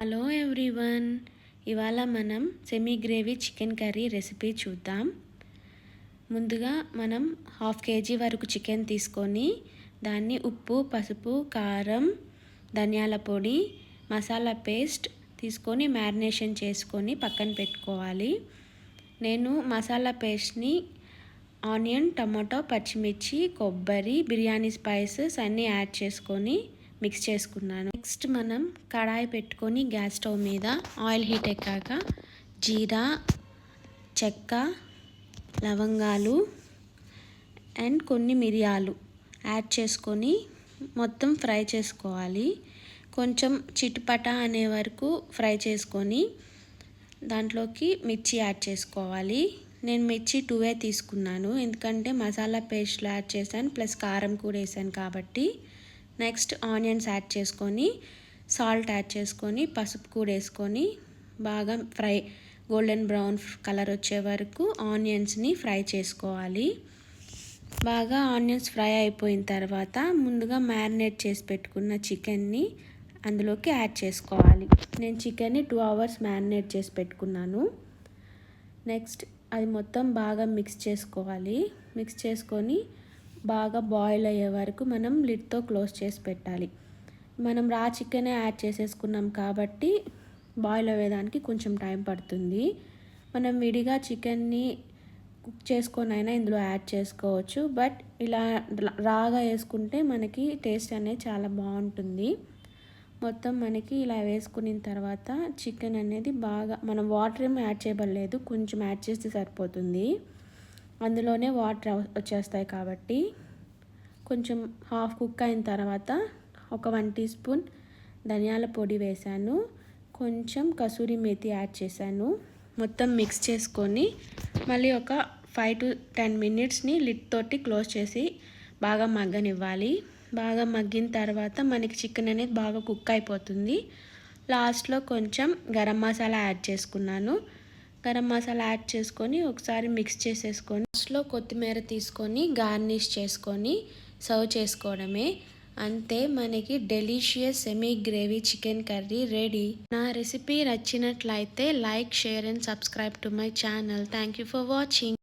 Hello everyone ఇవాళ మనం semi gravy chicken curry recipe చూద్దాం. ముందుగా మనం హాఫ్ కేజీ వరకు చికెన్ తీసుకొని దాన్ని ఉప్పు పసుపు కారం ధనియాల పొడి మసాలా పేస్ట్ తీసుకొని మ్యారినేషన్ చేసుకొని పక్కన పెట్టుకోవాలి. నేను మసాలా పేస్ట్ని ఆనియన్ టమాటో పచ్చిమిర్చి కొబ్బరి బిర్యానీ స్పైసెస్ అన్నీ యాడ్ చేసుకొని మిక్స్ చేసుకున్నాను. నెక్స్ట్ మనం కడాయి పెట్టుకొని గ్యాస్ స్టవ్ మీద ఆయిల్ హీట్ ఎక్కాక జీరా చెక్క లవంగాలు అండ్ కొన్ని మిరియాలు యాడ్ చేసుకొని మొత్తం ఫ్రై చేసుకోవాలి. కొంచెం చిటిపట అనే వరకు ఫ్రై చేసుకొని దాంట్లోకి మిర్చి యాడ్ చేసుకోవాలి. నేను మిర్చి టూవే తీసుకున్నాను. ఎందుకంటే మసాలా పేస్ట్లో యాడ్ చేశాను ప్లస్ కారం కూడా వేసాను కాబట్టి. నెక్స్ట్ ఆనియన్స్ యాడ్ చేసుకొని సాల్ట్ యాడ్ చేసుకొని పసుపు కూడా వేసుకొని బాగా ఫ్రై గోల్డెన్ బ్రౌన్ కలర్ వచ్చే వరకు ఆనియన్స్ని ఫ్రై చేసుకోవాలి. బాగా ఆనియన్స్ ఫ్రై అయిపోయిన తర్వాత ముందుగా మ్యారినేట్ చేసి పెట్టుకున్న చికెన్ని అందులోకి యాడ్ చేసుకోవాలి. నేను చికెన్ని టూ అవర్స్ మ్యారినేట్ చేసి పెట్టుకున్నాను. నెక్స్ట్ అది మొత్తం బాగా మిక్స్ చేసుకోవాలి. మిక్స్ చేసుకొని బాగా బాయిల్ అయ్యే వరకు మనం లిడ్తో క్లోజ్ చేసి పెట్టాలి. మనం రా చికెనే యాడ్ చేసేసుకున్నాం కాబట్టి బాయిల్ అయ్యేదానికి కొంచెం టైం పడుతుంది. మనం విడిగా చికెన్ని కుక్ చేసుకొని అయినా ఇందులో యాడ్ చేసుకోవచ్చు. బట్ ఇలా రాగా వేసుకుంటే మనకి టేస్ట్ అనేది చాలా బాగుంటుంది. మొత్తం మనకి ఇలా వేసుకున్న తర్వాత చికెన్ అనేది బాగా మనం వాటర్ ఏమి యాడ్ చేయబడలేదు కొంచెం యాడ్ చేస్తే సరిపోతుంది. అందులోనే వాటర్ వచ్చేస్తాయి కాబట్టి కొంచెం హాఫ్ కుక్ అయిన తర్వాత ఒక వన్ టీ స్పూన్ ధనియాల పొడి వేశాను కొంచెం కసూరి మేతి యాడ్ చేశాను. మొత్తం మిక్స్ చేసుకొని మళ్ళీ ఒక ఫైవ్ టు టెన్ మినిట్స్ని లిడ్ తోటి క్లోజ్ చేసి బాగా మగ్గనివ్వాలి. బాగా మగ్గిన తర్వాత మనకి చికెన్ అనేది బాగా కుక్ అయిపోతుంది. లాస్ట్లో కొంచెం గరం మసాలా యాడ్ చేసుకున్నాను. గరం మసాలా యాడ్ చేసుకొని ఒకసారి మిక్స్ చేసేసుకొని లాస్ట్లో కొత్తిమీర తీసుకొని గార్నిష్ చేసుకొని సర్వ్ చేసుకోవడమే. అంతే మనకి delicious semi gravy chicken curry ready నా రెసిపీ నచ్చినట్లయితే like share and subscribe to my channel thank you for watching